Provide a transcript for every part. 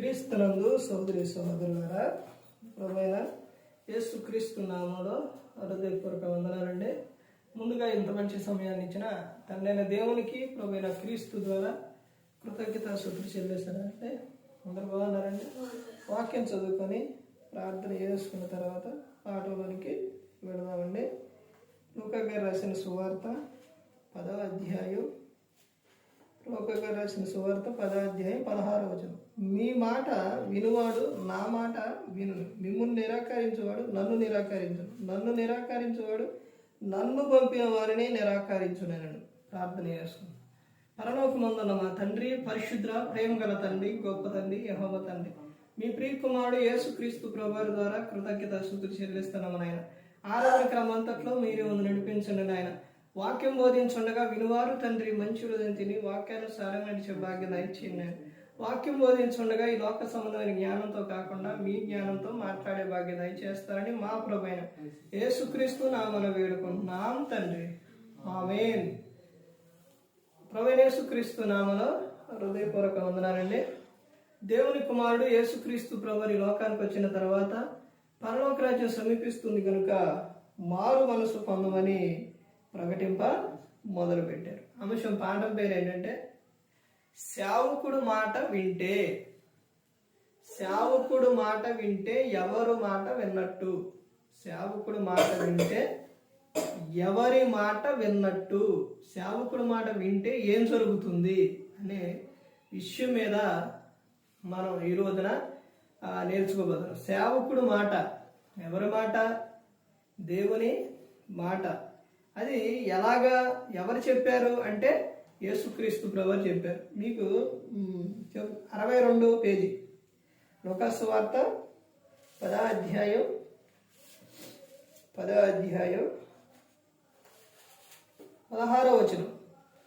క్రీస్తులందు సోదరి సోదరులారా ప్రభైన యేసు క్రీస్తు నామంలో హృదయపూర్వక వందనాలండి. ముందుగా ఇంత మంచి సమయాన్ని ఇచ్చిన తండ్రైన దేవునికి ప్రభైన క్రీస్తు ద్వారా కృతజ్ఞత శుద్ధి చెల్లేశారంటే అందరు బాగున్నారండి? వాక్యం చదువుకొని ప్రార్థన చేసుకున్న తర్వాత పాటలోనికి వెళదామండి. లూకా గారు రాసిన సువార్త పదవ అధ్యాయం లోకగా రాసిన సువార్త పదాధ్యాయం పదహారు వచనం. మీ మాట వినువాడు నా మాట విను మిమ్మల్ని నిరాకరించువాడు నన్ను నిరాకరించు నన్ను నిరాకరించువాడు నన్ను పంపిన వారిని నిరాకరించునను ప్రార్థన చేసుకున్నాను పరలోకమందున్న మా తండ్రి పరిశుద్ర ప్రేమ గల తండ్రి గొప్ప తండ్రి యహోవ తండ్రి. మీ ప్రియ కుమారుడు యేసుక్రీస్తు ప్రభువారి ద్వారా కృతజ్ఞత శుద్ధి చెల్లిస్తున్నాం ఆయన ఆరాధన క్రమంతట్లో మీరే ముందు నడిపించండి నాయన. వాక్యం బోధించుండగా వినువారు తండ్రి మంచి హృదయం తిని వాక్యానుసారం నడిచే భాగ్యం దయచేయండి. వాక్యం బోధించుండగా ఈ లోక సంబంధమైన జ్ఞానంతో కాకుండా మీ జ్ఞానంతో మాట్లాడే భాగ్యం దయచేస్తారని మా ప్రభైన యేసుక్రీస్తు నామన వేడుకుంటున్నాం తండ్రి. ఆమేన్. ప్రవీణేశుక్రీస్తు నామలో హృదయపూర్వక వందనాలండి. దేవుని కుమారుడు యేసుక్రీస్తు ప్రభు ఈ లోకానికి వచ్చిన తర్వాత పరలోక రాజ్యం సమీపిస్తుంది కనుక మారు మనసు పొందమని ప్రకటింప మొదలుపెట్టారు. అంశం పాఠం పేరు ఏంటంటే శావుకుడు మాట వింటే శావుకుడు మాట వింటే ఎవరు మాట విన్నట్టు? శావుకుడు మాట వింటే ఎవరి మాట విన్నట్టు? శావుకుడు మాట వింటే ఏం జరుగుతుంది? అనే విషయం మీద మనం ఈ రోజున నేర్చుకోబోతున్నాం. సేవకుడు మాట ఎవరి మాట? దేవుని మాట. అది ఎలాగా ఎవరు చెప్పారు అంటే యేసుక్రీస్తు ప్రభు చెప్పారు. మీకు అరవై రెండవ పేజీ. లోకాసు వార్త పదా అధ్యాయం పదా అధ్యాయం పదహారో వచనం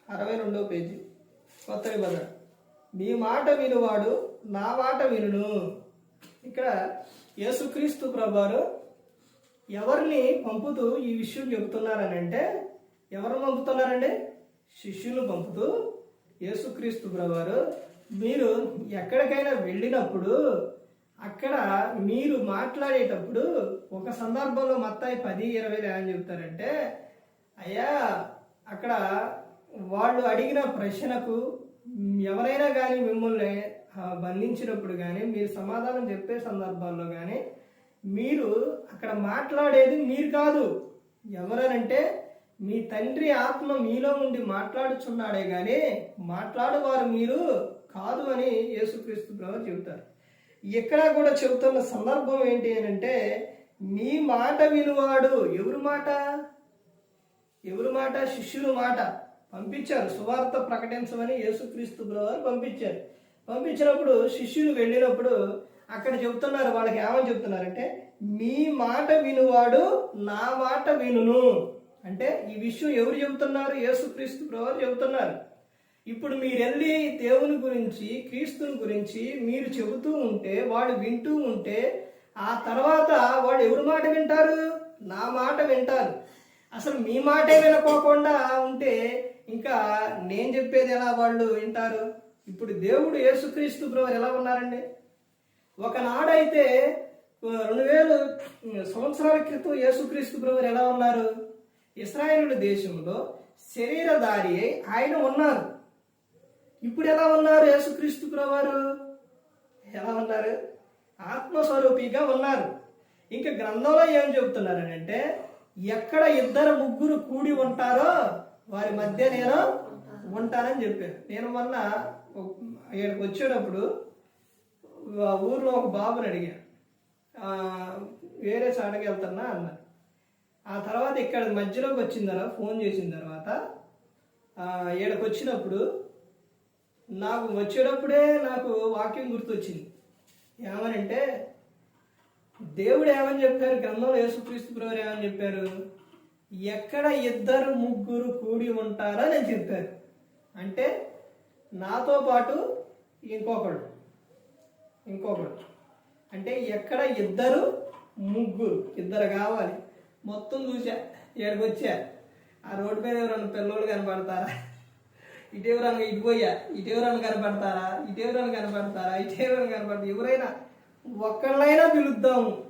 అరవై రెండో పేజీ. కొత్త నిబంధన. మీ మాట వినువాడు నా మాట వినును. ఇక్కడ యేసుక్రీస్తు ప్రభారు ఎవరిని పంపుతూ ఈ విషయం చెబుతున్నారని అంటే ఎవరు పంపుతున్నారండి? శిష్యులు పంపుతూ యేసుక్రీస్తు బ్రవారు మీరు ఎక్కడికైనా వెళ్ళినప్పుడు అక్కడ మీరు మాట్లాడేటప్పుడు ఒక సందర్భంలో మత్తాయి పది ఇరవై ఏమని చెప్తారంటే అయ్యా అక్కడ వాళ్ళు అడిగిన ప్రశ్నకు ఎవరైనా కానీ మిమ్మల్ని బంధించినప్పుడు కానీ మీరు సమాధానం చెప్పే సందర్భాల్లో కానీ మీరు అక్కడ మాట్లాడేది మీరు కాదు. ఎవరనంటే మీ తండ్రి ఆత్మ మీలో ఉండి మాట్లాడుచున్నాడే కానీ మాట్లాడువారు మీరు కాదు అని యేసుక్రీస్తు ప్రభు చెబుతారు. ఇక్కడ కూడా చెబుతున్న సందర్భం ఏంటి అని అంటే మీ మాట వినువాడు ఎవరు మాట? ఎవరు మాట? శిష్యుల మాట పంపించారు. సువార్త ప్రకటించమని యేసుక్రీస్తు ప్రభువారు పంపించారు. పంపించినప్పుడు శిష్యులు వెళ్ళినప్పుడు అక్కడ చెబుతున్నారు వాళ్ళకి ఏమని చెప్తున్నారంటే మీ మాట వినువాడు నా మాట వినును. అంటే ఈ విషయం ఎవరు చెబుతున్నారు యేసుక్రీస్తు ప్రభు చెబుతున్నారు ఇప్పుడు మీరు వెళ్ళి దేవుని గురించి క్రీస్తుని గురించి మీరు చెబుతూ ఉంటే వాడు వింటూ ఉంటే ఆ తర్వాత వాడు ఎవరి మాట వింటారు? నా మాట వింటారు. అసలు మీ మాటే వినకోకుండా ఉంటే ఇంకా నేను చెప్పేది ఎలా వాళ్ళు వింటారు? ఇప్పుడు దేవుడు యేసుక్రీస్తు ప్రభు ఎలా ఉన్నారండి? ఒకనాడైతే రెండు వేలు సంవత్సరాల క్రితం యేసుక్రీస్తు ప్రభు ఎలా ఉన్నారు? ఇస్రాయేలు దేశంలో శరీరధారి అయి ఆయన ఉన్నారు. ఇప్పుడు ఎలా ఉన్నారు యేసుక్రీస్తు ప్రభువారు ఎలా ఉన్నారు? ఆత్మస్వరూపిగా ఉన్నారు. ఇంకా గ్రంథంలో ఏం చెబుతున్నారు అంటే ఎక్కడ ఇద్దరు ముగ్గురు కూడి ఉంటారో వారి మధ్య నేను ఉంటానని చెప్పారు. నేను మొన్న ఇక్కడికి వచ్చేటప్పుడు ఊర్లో ఒక బాబుని అడిగాను. వేరే చాటకి వెళ్తున్నా అన్నారు ఆ తర్వాత ఇక్కడ మధ్యలోకి వచ్చిన తర్వాత ఫోన్ చేసిన తర్వాత ఇక్కడికి వచ్చినప్పుడు నాకు వచ్చేటప్పుడే నాకు వాక్యం గుర్తొచ్చింది. ఏమనంటే దేవుడు ఏమని చెప్పారు? గ్రంథంలో యేసుక్రీస్తు ప్రభు ఏమని చెప్పారు? ఎక్కడ ఇద్దరు ముగ్గురు కూడి ఉంటారో నేను చెప్పారు. అంటే నాతో పాటు ఇంకొకడు. ఇంకొకటి. అంటే ఎక్కడ ఇద్దరు ముగ్గురు ఇద్దరు కావాలి. మొత్తం చూసా ఏడుకొచ్చా ఆ రోడ్డు మీద రెండు పిల్లోళ్ళు కనపడతారా? ఇటెవరన్నా ఇటు పోయా ఇటెవరన్నా కనపడతారా? ఇటెవరన్నా కనపడతారా? ఇటెవరన్నా కనపడతారు? ఎవరైనా ఒక్కళ్ళైనా పిలుద్దాము.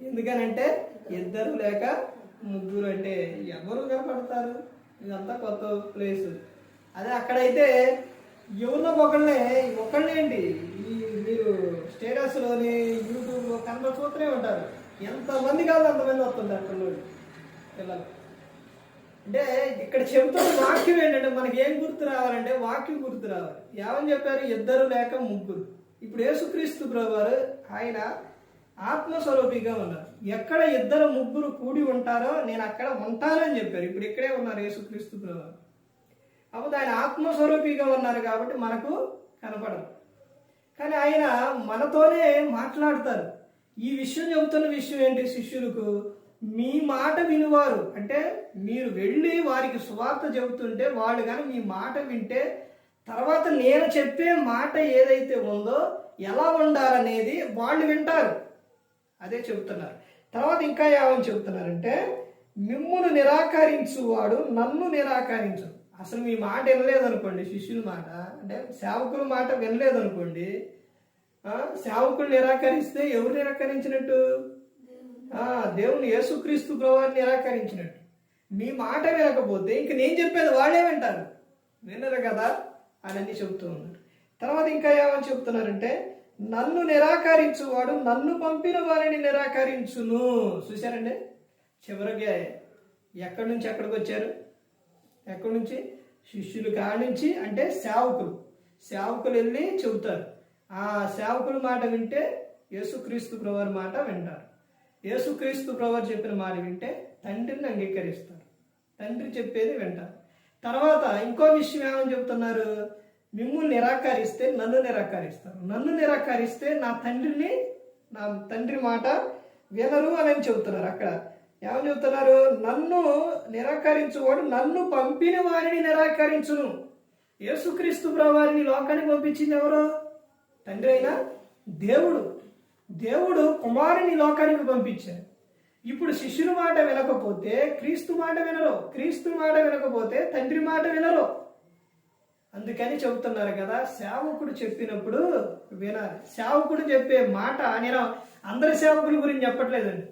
ఎందుకనంటే ఇద్దరు లేక ముగ్గురు అంటే ఎవరు కనపడతారు? ఇదంతా కొత్త ప్లేస్. అదే అక్కడైతే ఎవరినో ఒకళ్ళే ఒకళ్ళేంటి? మీరు స్టేటస్లోని యూట్యూబ్లో కన్నా చూస్తూనే ఉంటారు ఎంతమంది కాదు అంతమంది వస్తుంది పిల్లలు పిల్లలు. అంటే ఇక్కడ చెబుతున్న వాక్యం ఏంటంటే మనకి ఏం గుర్తు రావాలంటే వాక్యం గుర్తు రావాలి. ఏమని చెప్పారు? ఇద్దరు లేక ముగ్గురు. ఇప్పుడు యేసుక్రీస్తు బ్రవారు ఆయన ఆత్మస్వరూపిగా ఉన్నారు. ఎక్కడ ఇద్దరు ముగ్గురు కూడి ఉంటారో నేను అక్కడ ఉంటానని చెప్పారు. ఇప్పుడు ఇక్కడే ఉన్నారు యేసుక్రీస్తు బ్రవారు అప్పుడు ఆయన ఆత్మస్వరూపిగా ఉన్నారు కాబట్టి మనకు కనపడదు. కానీ ఆయన మనతోనే మాట్లాడతారు. ఈ విషయం చెబుతున్న విషయం ఏంటి శిష్యులకు? మీ మాట వినువారు. అంటే మీరు వెళ్ళి వారికి సువార్త చెబుతుంటే వాళ్ళు కానీ మీ మాట వింటే తర్వాత నేను చెప్పే మాట ఏదైతే ఉందో ఎలా ఉండాలనేది వాళ్ళు వింటారు. అదే చెబుతున్నారు. తర్వాత ఇంకా ఏమని చెబుతున్నారంటే మిమ్మును నిరాకరించువాడు నన్ను నిరాకరించు అసలు మీ మాట వినలేదనుకోండి శిష్యుల మాట. అంటే సేవకుల మాట వినలేదనుకోండి సేవకులు నిరాకరిస్తే ఎవరు నిరాకరించినట్టు? దేవుని యేసుక్రీస్తు ప్రభువాన్ని నిరాకరించినట్టు. మీ మాట వినకపోతే ఇంక నేను చెప్పేది వాళ్ళే వింటారు. వినరు కదా? అని అన్ని చెబుతూ ఉన్నారు. తర్వాత ఇంకా ఏమని చెప్తున్నారంటే నన్ను నిరాకరించువాడు నన్ను పంపిన వారిని నిరాకరించును. చూశారండి? చివరికి ఎక్కడి నుంచి ఎక్కడికి వచ్చారు? ఎక్కడి నుంచి? శిష్యులు కాడి నుంచి అంటే సేవకులు. సేవకులు వెళ్ళి చెబుతారు. ఆ సేవకుల మాట వింటే యేసుక్రీస్తు ప్రవర్ మాట వింటారు. యేసుక్రీస్తు ప్రవర్ చెప్పిన మాట వింటే తండ్రిని అంగీకరిస్తారు. తండ్రి చెప్పేది వింటారు. తర్వాత ఇంకో విషయం ఏమని చెబుతున్నారు? మిమ్మల్ని నిరాకరిస్తే నన్ను నిరాకరిస్తారు. నన్ను నిరాకరిస్తే నా తండ్రిని నా తండ్రి మాట వినరు అని చెబుతున్నారు అక్కడ. ఏమని చెప్తున్నారు? నన్ను నిరాకరించువాడు నన్ను పంపిన వారిని నిరాకరించును. యేసుక్రీస్తు వారిని లోకానికి పంపించింది ఎవరు? తండ్రి అయినా దేవుడు. దేవుడు కుమారుని లోకానికి పంపించారు ఇప్పుడు శిష్యుని మాట వినకపోతే క్రీస్తు మాట వినరు. క్రీస్తు మాట వినకపోతే తండ్రి మాట వినరు. అందుకని చెబుతున్నారు కదా సేవకుడు చెప్పినప్పుడు వినాలి. సేవకుడు చెప్పే మాట నేను అందరి సేవకుల గురించి చెప్పట్లేదండి.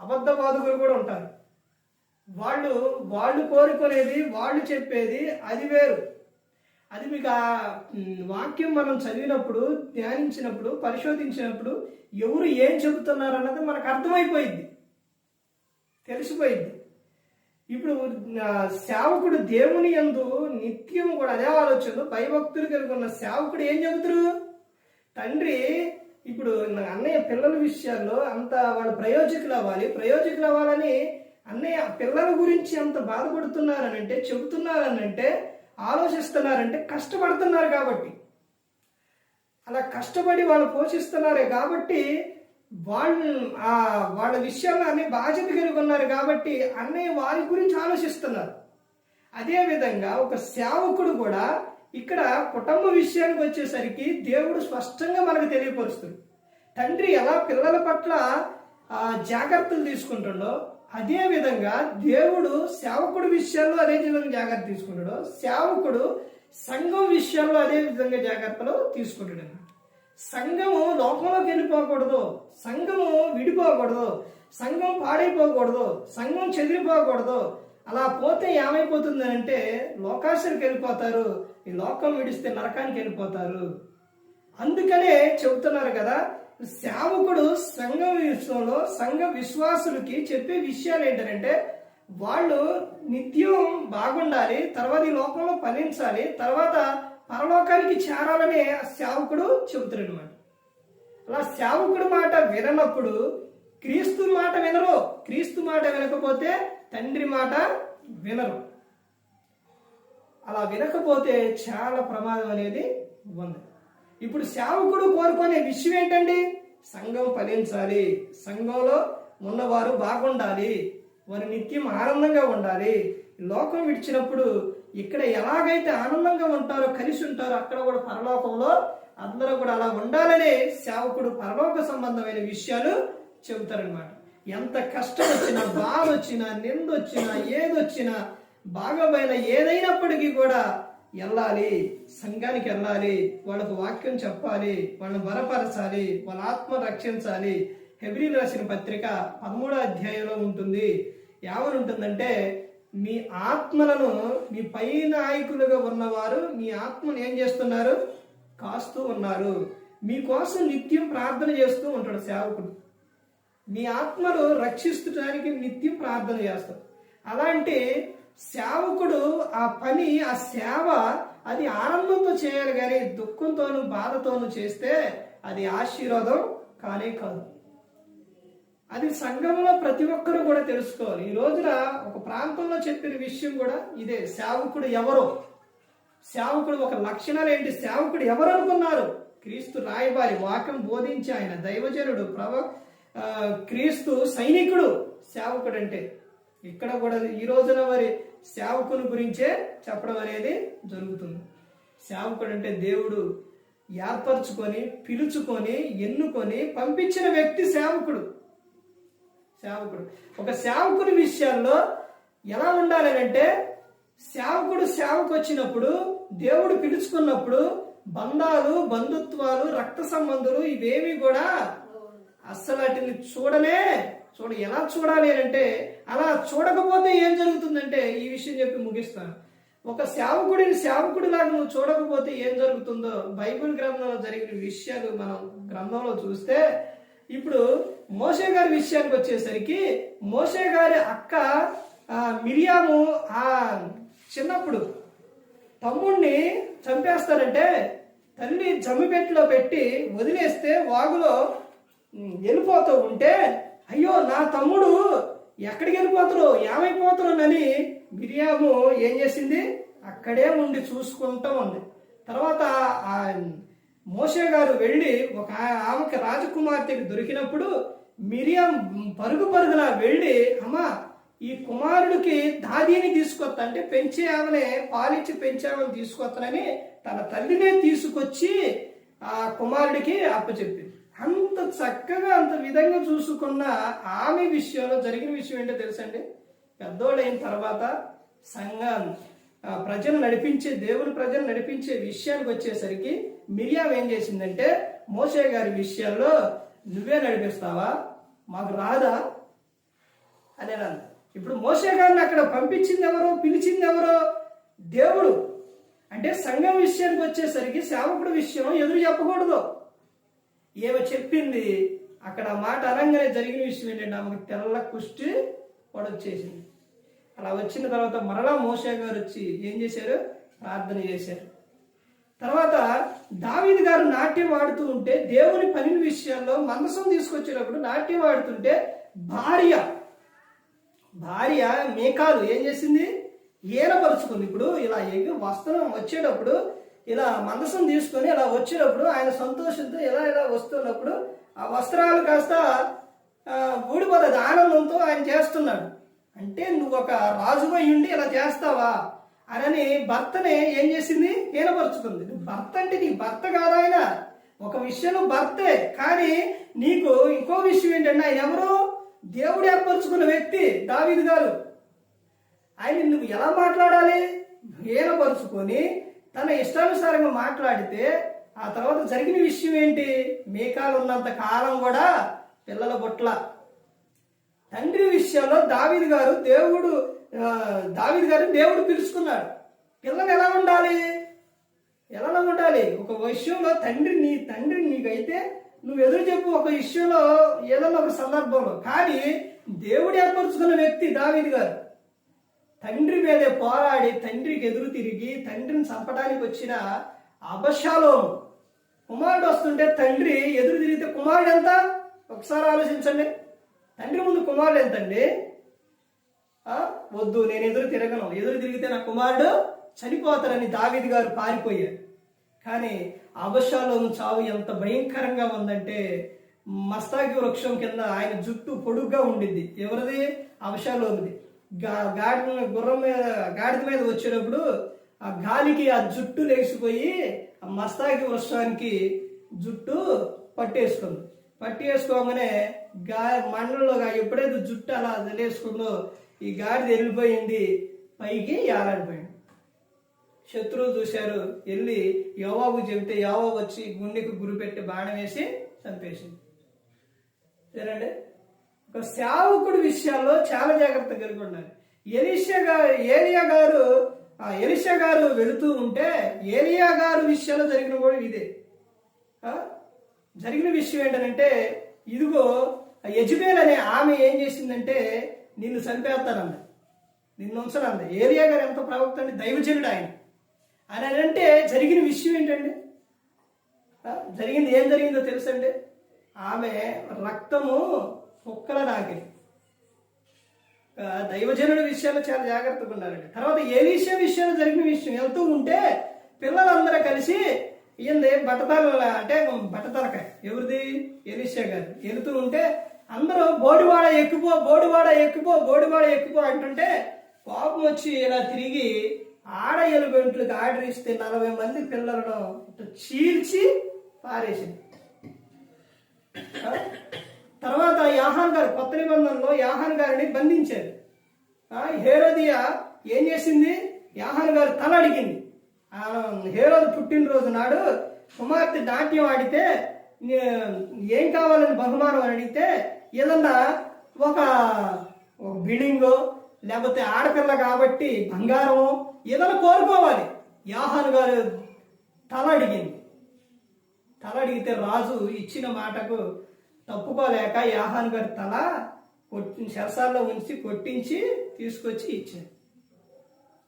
అబద్ధ బాధకులు కూడా ఉంటారు. వాళ్ళు వాళ్ళు కోరుకునేది వాళ్ళు చెప్పేది అది వేరు. అది మీకు ఆ వాక్యం మనం చదివినప్పుడు ధ్యానించినప్పుడు పరిశోధించినప్పుడు ఎవరు ఏం చెబుతున్నారు అన్నది మనకు అర్థమైపోయింది. తెలిసిపోయింది. ఇప్పుడు సేవకుడు దేవుని యందు నిత్యం కూడా అదే ఆలోచనలు భయభక్తులు కలిగి ఉన్న సేవకుడు ఏం చెబుతారు? తండ్రి ఇప్పుడు నా అన్నయ్య పిల్లల విషయాల్లో అంత వాళ్ళు ప్రయోజకులు అవ్వాలి. ప్రయోజకులు అవ్వాలని అన్నయ్య పిల్లల గురించి అంత బాధపడుతున్నారనంటే చెబుతున్నారనంటే ఆలోచిస్తున్నారంటే కష్టపడుతున్నారు కాబట్టి. అలా కష్టపడి వాళ్ళు పోషిస్తున్నారే కాబట్టి వాళ్ళు ఆ వాళ్ళ విషయంలో అన్ని బాధ్యత కలిగి ఉన్నారు కాబట్టి అన్నయ్య వారి గురించి ఆలోచిస్తున్నారు. అదేవిధంగా ఒక సేవకుడు కూడా ఇక్కడ కుటుంబ విషయానికి వచ్చేసరికి దేవుడు స్పష్టంగా మనకు తెలియపరుస్తుంది తండ్రి ఎలా పిల్లల పట్ల జాగ్రత్తలు తీసుకుంటాడో అదే విధంగా దేవుడు సేవకుడు విషయాల్లో అదే విధంగా జాగ్రత్త తీసుకుంటాడు సేవకుడు సంఘం విషయాల్లో అదే విధంగా జాగ్రత్తలు తీసుకుంటాడు. సంఘము లోకంలోకి వెళ్ళిపోకూడదు సంఘము విడిపోకూడదు సంఘం పాడైపోకూడదు సంఘం చెదిరిపోకూడదు. అలా పోతే ఏమైపోతుంది అంటే వెళ్ళిపోతారు ఈ లోకం విడిస్తే నరకానికి వెళ్ళిపోతారు. అందుకనే చెబుతున్నారు కదా సేవకుడు సంఘ విషయంలో సంఘ విశ్వాసులకి చెప్పే విషయాలు ఏంటంటే వాళ్ళు నిత్యం బాగుండాలి తర్వాత ఈ లోకంలో ఫలించాలి తర్వాత పరలోకానికి చేరాలని ఆ సేవకుడు చెబుతాడు అనమాట అలా సేవకుడు మాట విననప్పుడు క్రీస్తు మాట వినరు. క్రీస్తు మాట వినకపోతే తండ్రి మాట వినరు. అలా వినకపోతే చాలా ప్రమాదం అనేది ఉంది. ఇప్పుడు సేవకుడు కోరుకునే విషయం ఏంటండి? సంఘం ఫలించాలి. సంఘంలో ఉన్నవారు బాగుండాలి. వారు నిత్యం ఆనందంగా ఉండాలి. లోకం విడిచినప్పుడు ఇక్కడ ఎలాగైతే ఆనందంగా ఉంటారో కలిసి ఉంటారో అక్కడ కూడా పరలోకంలో అందరూ కూడా అలా ఉండాలనే సేవకుడు పరలోక సంబంధమైన విషయాలు చెబుతారనమాట ఎంత కష్టం వచ్చినా బాధ వచ్చినా నింద వచ్చినా ఏదొచ్చినా భాగమైన ఏదైనప్పటికీ కూడా వెళ్ళాలి సంఘానికి వెళ్ళాలి వాళ్ళకు వాక్యం చెప్పాలి వాళ్ళని బలపరచాలి వాళ్ళ ఆత్మ రక్షించాలి. హెబ్రి రాసిన పత్రిక పదమూడో అధ్యాయంలో ఉంటుంది. ఏమని ఉంటుందంటే మీ ఆత్మలను మీ పై నాయకులుగా ఉన్నవారు మీ ఆత్మను ఏం చేస్తున్నారు? కాస్తూ ఉన్నారు. మీకోసం నిత్యం ప్రార్థన చేస్తూ ఉంటాడు సేవకుడు. మీ ఆత్మను రక్షించడానికి నిత్యం ప్రార్థన చేస్తాం అలాంటి సేవకుడు ఆ పని ఆ సేవ అది ఆనందంతో చేయాలి కానీ దుఃఖంతోను బాధతోనూ చేస్తే అది ఆశీర్వాదం కానే కాదు. అది సంఘంలో ప్రతి ఒక్కరూ కూడా తెలుసుకోవాలి. ఈ రోజున ఒక ప్రాంతంలో చెప్పిన విషయం కూడా ఇదే. సేవకుడు ఎవరో? సేవకుడు ఒక లక్షణాలు ఏంటి? సేవకుడు ఎవరు అనుకున్నారు? క్రీస్తు రాయబారి వాక్యం బోధించి ఆయన దైవజనుడు ప్రవ క్రీస్తు సైనికుడు సేవకుడు అంటే ఇక్కడ కూడా ఈ రోజున మరి సేవకుని గురించే చెప్పడం అనేది జరుగుతుంది. సేవకుడు అంటే దేవుడు ఏర్పరచుకొని పిలుచుకొని ఎన్నుకొని పంపించిన వ్యక్తి సేవకుడు. సేవకుడు. ఒక సేవకుని విషయాల్లో ఎలా ఉండాలి అంటే సేవకుడు సేవకు వచ్చినప్పుడు దేవుడు పిలుచుకున్నప్పుడు బంధాలు బంధుత్వాలు రక్త సంబంధులు ఇవేవి కూడా అస్సలు వాటిని చూడనే చూడ ఎలా చూడాలి అంటే అలా చూడకపోతే ఏం జరుగుతుందంటే ఈ విషయం చెప్పి ముగిస్తాను. ఒక సేవకుడిని సేవకుడిలాగా నువ్వు చూడకపోతే ఏం జరుగుతుందో బైబిల్ గ్రంథంలో జరిగిన విషయాలు మనం గ్రంథంలో చూస్తే ఇప్పుడు మోషే గారి విషయానికి వచ్చేసరికి మోషే గారి అక్క మిరియాము ఆ చిన్నప్పుడు తమ్ముణ్ణి చంపేస్తారంటే తల్లి జమ్మిపెట్టులో పెట్టి వదిలేస్తే వాగులో వెళ్ళిపోతూ ఉంటే అయ్యో నా తమ్ముడు ఎక్కడికి వెళ్ళిపోతారు ఏమైపోతారోనని మిరియాము ఏం చేసింది? అక్కడే ఉండి చూసుకుంటూ ఉంది. తర్వాత ఆ మోషే గారు వెళ్ళి ఒక ఆమెకి రాజకుమార్తెకి దొరికినప్పుడు మిరియం పరుగు పరుగున వెళ్ళి అమ్మా ఈ కుమారుడికి దాదీని తీసుకొత్త అంటే పెంచే ఆమెనే పాలిచ్చి పెంచే ఆమెను తీసుకొత్తనని తన తల్లినే తీసుకొచ్చి ఆ కుమారుడికి అప్పచెప్పింది. అంత చక్కగా అంత విధంగా చూసుకున్న ఆమె విషయంలో జరిగిన విషయం ఏంటో తెలుసండి? పెద్దోళ్ళైన తర్వాత సంఘం ప్రజలు నడిపించే దేవుని ప్రజలు నడిపించే విషయానికి వచ్చేసరికి మిరియాం ఏం చేసిందంటే మోసే గారి విషయాల్లో నువ్వే నడిపిస్తావా? మాకు రాదా? అని అన్నది ఇప్పుడు మోసే గారిని అక్కడ పంపించింది ఎవరో పిలిచింది ఎవరో దేవుడు. అంటే సంఘం విషయానికి వచ్చేసరికి సేవకుడు విషయం ఎదురు చెప్పకూడదు. ఏమో చెప్పింది. అక్కడ ఆ మాట అనగానే జరిగిన విషయం ఏంటంటే ఆమెకు తెల్ల కుష్టి వచ్చేసింది అలా వచ్చిన తర్వాత మరలా మోసే గారు వచ్చి ఏం చేశారు? ప్రార్థన చేశారు. తర్వాత దావీద్ గారు నాట్యం ఆడుతూ ఉంటే దేవుని పని విషయాల్లో మందసం తీసుకొచ్చేటప్పుడు నాట్యం ఆడుతుంటే భార్య భార్య మేకాలు ఏం చేసింది? ఏనపరుచుకుంది ఇప్పుడు ఇలా ఎగి వస్త్రం వచ్చేటప్పుడు ఇలా మందసం తీసుకొని ఇలా వచ్చినప్పుడు ఆయన సంతోషంతో ఇలా ఇలా వస్తున్నప్పుడు ఆ వస్త్రాలు కాస్త ఊడిపోతుంది ఆనందంతో ఆయన చేస్తున్నాడు. అంటే నువ్వు ఒక రాజుగా ఉండి ఇలా చేస్తావా? అనని భర్తనే ఏం చేసింది? హీనపరుచుకుంది. నువ్వు భర్త అంటే నీ భర్త కాదు ఆయన. ఒక విషయంలో భర్తే. కానీ నీకు ఇంకో విషయం ఏంటంటే ఆయన ఎవరు? దేవుడు ఏర్పరచుకున్న వ్యక్తి దావిది గారు. ఆయన నువ్వు ఎలా మాట్లాడాలి? హీనపరుచుకొని తన ఇష్టానుసారంగా మాట్లాడితే ఆ తర్వాత జరిగిన విషయం ఏంటి? మేకాలు ఉన్నంత కాలం కూడా పిల్లల బొట్ల. తండ్రి విషయంలో దావిది గారు దేవుడు దావిది గారు దేవుడు పిలుచుకున్నాడు. పిల్లలు ఎలా ఉండాలి? ఎలా ఉండాలి? ఒక విషయంలో తండ్రి నీ తండ్రి నీకైతే నువ్వు ఎదురు చెప్పు ఒక విషయంలో ఏదన్నా ఒక సందర్భంలో. కానీ దేవుడు ఏర్పరచుకున్న వ్యక్తి దావిది గారు. తండ్రి మీదే పోరాడి తండ్రికి ఎదురు తిరిగి తండ్రిని చంపడానికి వచ్చిన అబశాలోము కుమారుడు వస్తుంటే తండ్రి ఎదురు తిరిగితే కుమారుడు ఎంత? ఒకసారి ఆలోచించండి. తండ్రి ముందు కుమారుడు ఎంతండి? వద్దు నేను ఎదురు తిరగను. ఎదురు తిరిగితే నా కుమారుడు చనిపోతారని దావిది గారు పారిపోయారు. కానీ అబశాలోను చావు ఎంత భయంకరంగా ఉందంటే మస్తాకి వృక్షం కింద ఆయన జుట్టు పొడుగ్గా ఉండింది ఎవరిది? అబశాలోనిది గాడి గుర్రం మీద గాడిద మీద వచ్చేటప్పుడు ఆ గాలికి ఆ జుట్టు లేచిపోయి ఆ మస్తాకి వృక్షానికి జుట్టు పట్టేసుకుంది. పట్టేసుకోగానే గా మండలంలో ఎప్పుడైతే జుట్టు అలా తెలియసుకుందో ఈ గాడిద వెళ్ళిపోయింది పైకి ఏలాడిపోయింది. శత్రువు చూశారు వెళ్ళి యోవాబు చెబితే యోవా వచ్చి గుండెకు గురి పెట్టి బాణం వేసి చంపేసింది. సరేండి ఒక సేవకుడి విషయాల్లో చాలా జాగ్రత్త కలిగి ఉండాలి. ఎలిషా గారు ఏలియా గారు ఆ ఎలిషా గారు వెళుతూ ఉంటే ఏలియా గారు విషయంలో జరిగిన కూడా ఇదే. జరిగిన విషయం ఏంటంటే ఇదిగో ఆ యజుబేల్ అనే ఆమె ఏం చేసిందంటే నిన్ను చంపేస్తానంది నిన్ను ఉంచనంది ఏలియా గారు ఎంత ప్రవక్త అండి దైవజనుడు ఆయన. అని అంటే జరిగిన విషయం ఏంటండి? జరిగింది ఏం జరిగిందో తెలుసండి? ఆమె రక్తము కుక్కల నాకింది దైవజనుడి విషయంలో చాలా జాగ్రత్తగా ఉండాలండి. తర్వాత ఏలీషా విషయంలో జరిగిన విషయం వెళ్తూ ఉంటే పిల్లలందరూ కలిసి ఈయనది బట్టతల అంటే బట్టతలకాయ. ఎవరిది? ఎలీషా గారు వెళుతూ ఉంటే అందరూ బోడివాడ ఎక్కుపో బోడివాడ ఎక్కుపో బోడివాడ ఎక్కుపో అంటుంటే కోపం వచ్చి ఇలా తిరిగి ఆడ ఎలుగంట్లకు ఆర్డర్ ఇస్తే నలభై మంది పిల్లలను చీల్చి పారేసింది. తర్వాత యాహాన్ గారు కొత్త నిబంధనలో యాహాన్ గారిని బంధించారు. హేరోదియా ఏం చేసింది? యాహాన్ గారు తల అడిగింది. హేరోది హేరోదు పుట్టినరోజు నాడు కుమార్తె నాట్యం ఆడితే ఏం కావాలని బహుమానం అని అడిగితే ఏదన్నా ఒక ఒక బిల్డింగో లేకపోతే ఆడపిల్ల కాబట్టి బంగారము ఏదైనా కోరుకోవాలి. యాహాన్ గారు తల అడిగింది. తల అడిగితే రాజు ఇచ్చిన మాటకు తప్పుకోలేక యాహాన్ గారి తల కొట్టి శరసాల్లో ఉంచి కొట్టించి తీసుకొచ్చి ఇచ్చారు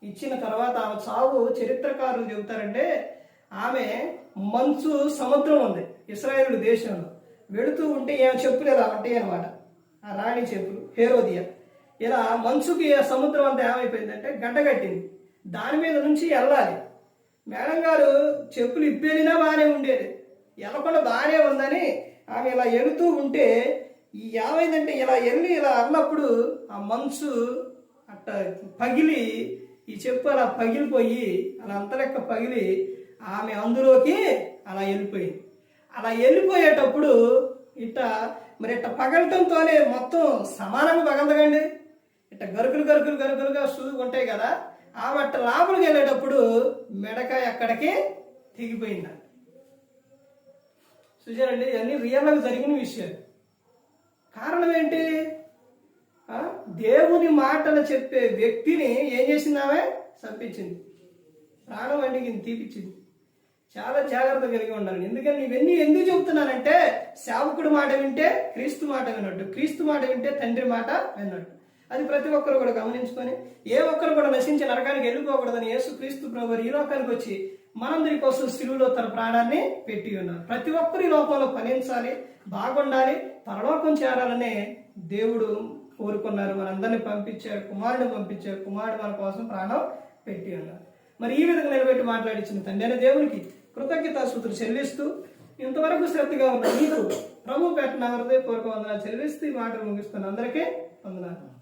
ఇచ్చిన తర్వాత ఆమె చావు చరిత్రకారులు చెబుతారంటే ఆమె మంచు సముద్రం ఉంది ఇస్రాయేల్ దేశంలో. వెళుతూ ఉంటే ఏమి చెప్పులు ఇలా ఉంటాయి అనమాట. ఆ రాణి చెప్పులు హేరోదియా. ఇలా మంచుకి ఆ సముద్రం అంతా ఏమైపోయిందంటే గడ్డగట్టింది దాని మీద నుంచి వెళ్ళాలి. మేడం గారు చెప్పులు ఇప్పేదినా బాగానే ఉండేది. వెళ్ళకుండా బాగానే ఉందని ఆమె ఇలా ఎరుతూ ఉంటే ఈ ఏమైందంటే ఇలా ఎల్లి ఇలా అన్నప్పుడు ఆ మనసు అట్ట పగిలి ఈ చెప్పు అలా పగిలిపోయి అలా అంతరెక్క పగిలి ఆమె అందులోకి అలా వెళ్ళిపోయింది. అలా వెళ్ళిపోయేటప్పుడు ఇట్ట మరి ఇట్ట పగలటంతోనే మొత్తం సమానంగా పగలదండి. ఇట్ట గరుకులు గరుకులు గరుకులుగా సూదు ఉంటాయి కదా ఆమె అట్ట లోపలికి వెళ్ళేటప్పుడు మెడక ఎక్కడికి తెగిపోయిందంట. చూసారండి ఇవన్నీ రియల్గా జరిగిన విషయాలు. కారణం ఏంటి? దేవుని మాటలు చెప్పే వ్యక్తిని ఏం చేసింది ఆమె? చంపించింది. ప్రాణం వంటికి తీపిచ్చింది. చాలా జాగ్రత్త కలిగి ఉండాలి. ఎందుకంటే ఇవన్నీ ఎందుకు చెబుతున్నానంటే సేవకుడు మాట వింటే క్రీస్తు మాట విన్నట్టు క్రీస్తు మాట వింటే తండ్రి మాట విన్నట్టు అది ప్రతి ఒక్కరు కూడా గమనించుకొని ఏ ఒక్కరు కూడా నశించి నరకానికి వెళ్ళిపోకూడదని యేసు క్రీస్తు ప్రభు ఈ లోకానికి వచ్చి మనందరి కోసం సిలువులో తన ప్రాణాన్ని పెట్టి ఉన్నారు. ప్రతి ఒక్కరి లోపంలో లోకంలో ఫలించాలి బాగుండాలి పరలోకం చేరాలనే దేవుడు కోరుకున్నారు. మనందరిని పంపించారు కుమారుడిని పంపించారు కుమారుడు మన కోసం ప్రాణం పెట్టి ఉన్నారు. మరి ఈ విధంగా నిలబెట్టి మాట్లాడించిన తండ్రి అయిన దేవునికి కృతజ్ఞతాస్తుతులు చెల్లిస్తూ ఇంతవరకు శ్రద్ధగా ఉన్న నీకు ప్రభు పెట్టిన హృదయపూర్వక వందనాలు చెల్లిస్తూ ఈ మాటలు ముగిస్తున్న అందరికీ వందనాలు.